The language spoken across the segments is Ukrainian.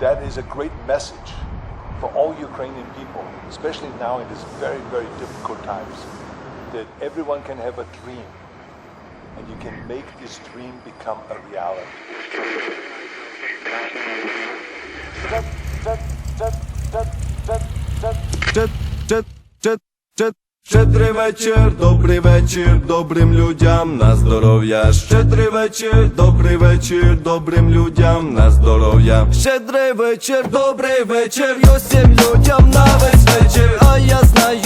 that is a great message for all Ukrainian people, especially now in these very, very difficult times, that everyone can have a dream and you can make this dream become a reality. Щедрий вечір, добрий вечір, добрим людям на здоров'я. Щедрий вечір, добрий вечір, добрим людям на здоров'я. Щедрий вечір, добрий вечір, усім людям на весь вечір. А я знаю,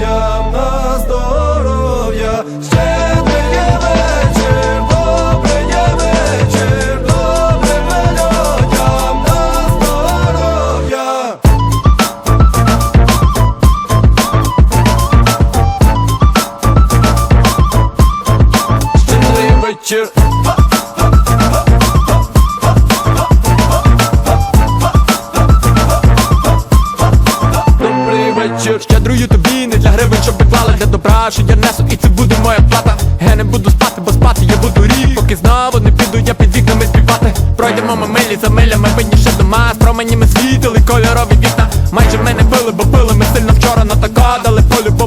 на здоров'я. Щедрий добра, що я несу, і це буде моя плата. Я не буду спати, бо спати я буду рік, поки знову не піду я під вікнами співати. Пройдемо ми милі за милями, видніше дома, з променями світили кольорові вікна. Майже мене били, бо пили ми сильно вчора на тако дали по